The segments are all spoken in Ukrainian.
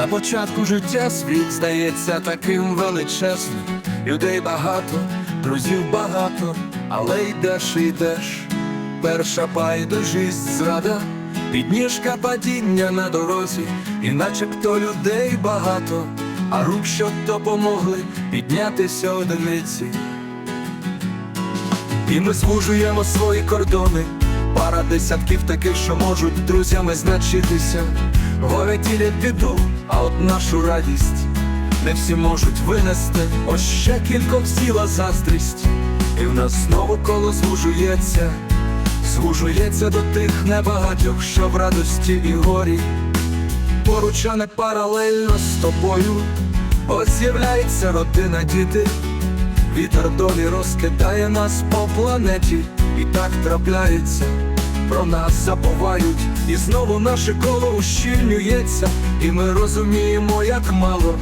На початку життя світ здається таким величезним. Людей багато, друзів багато, але йдеш йдеш. Перша байдужість зрада, підніжка падіння на дорозі, і начебто людей багато, а рук, що допомогли піднятися одиниці. І ми звужуємо свої кордони, пара десятків таких, що можуть друзями значитися. Горе ділять біду, а от нашу радість не всі можуть винести. Ось ще кількох сіла заздрість, і в нас знову коло звужується, звужується до тих небагатьох, що в радості і горі. Поруч, а не паралельно з тобою, Ось з'являється родина, діти. Вітер долі розкидає нас по планеті, і так трапляється, про нас забувають, і знову наше коло ущільнюється, і ми розуміємо, як мало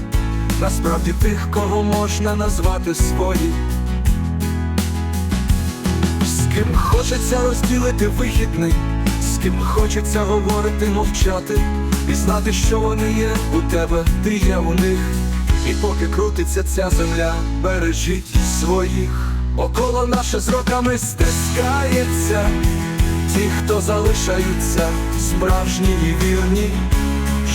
насправді тих, кого можна назвати свої. З ким хочеться розділити вихідний, з ким хочеться говорити, мовчати, і знати, що вони є у тебе, ти є у них. І поки крутиться ця земля, бережіть своїх, около наше з роками стискається, ті, хто залишаються, справжні і вірні.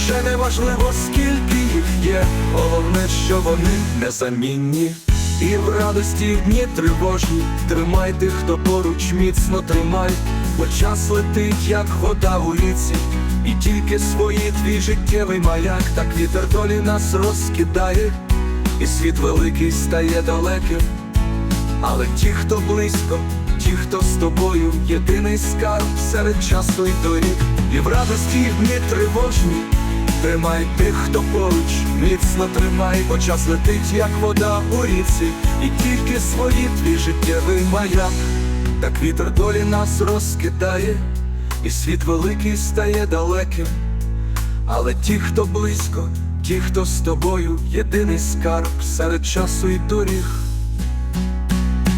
Ще не важливо, скільки їх є, головне, що вони незамінні. І в радості і дні тривожні, тримай тих, хто поруч міцно тримай, бо час летить, як вода у ріці, і тільки свої твій життєвий маяк, так вітер долі нас розкидає, і світ великий стає далеким. Але ті, хто близько, ті, хто з тобою, єдиний скарб серед часу і доріг, і в радості і в дні тривожні, тримай тих, хто поруч, міцно тримай, бо час летить, як вода у ріці, і тільки свої твій життєвий маяк, так вітер долі нас розкидає, і світ великий стає далеким. Але ті, хто близько, ті, хто з тобою, єдиний скарб серед часу і доріг.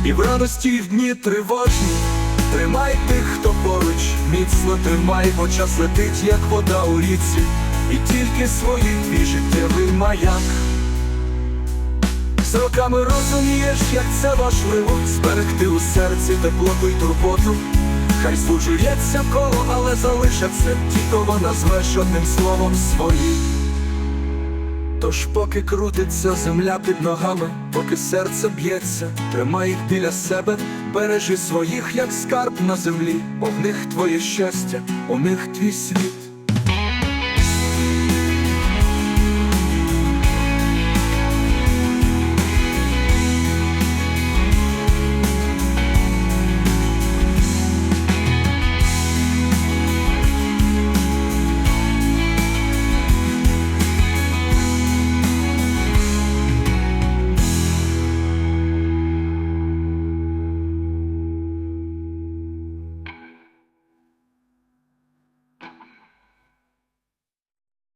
І в радості в дні тривожні Тримай тих, хто поруч, міцно тримай, бо час летить, як вода у ріці, і тільки свої твій життєвий маяк. З роками розумієш, як це важливо Зберегти у серці теплоту й турботу. Хай звужується коло, але залишаться ті, кого назвеш одним словом свої. Тож поки крутиться земля під ногами, поки серце б'ється, тримай їх біля себе, бережи своїх, як скарб на землі, бо в них твоє щастя, у них твій світ.